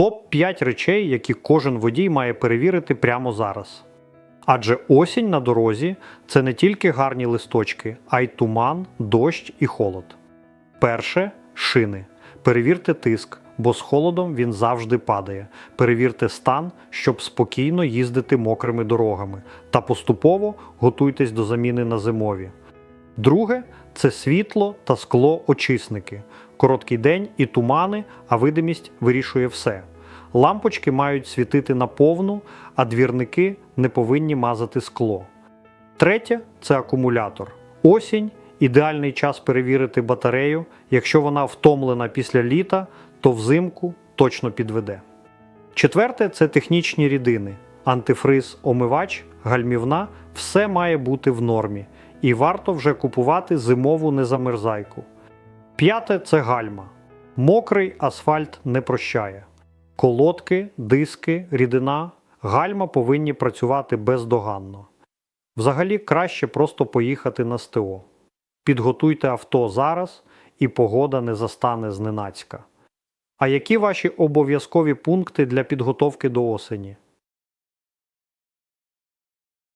Топ-5 речей, які кожен водій має перевірити прямо зараз. Адже осінь на дорозі це не тільки гарні листочки, а й туман, дощ і холод. Перше шини. Перевірте тиск, бо з холодом він завжди падає. Перевірте стан, щоб спокійно їздити мокрими дорогами, та поступово готуйтесь до заміни на зимові. Друге це світло та скло очисники. Короткий день і тумани, а видимість вирішує все. Лампочки мають світити наповну, а двірники не повинні мазати скло. Третє це акумулятор. Осінь ідеальний час перевірити батарею. Якщо вона втомлена після літа, то взимку точно підведе. Четверте це технічні рідини. Антифриз, омивач, гальмівна все має бути в нормі, і варто вже купувати зимову незамерзайку. П'яте це гальма. Мокрий асфальт не прощає. Колодки, диски, рідина, гальма повинні працювати бездоганно. Взагалі краще просто поїхати на СТО. Підготуйте авто зараз, і погода не застане зненацька. А які ваші обов'язкові пункти для підготовки до осені?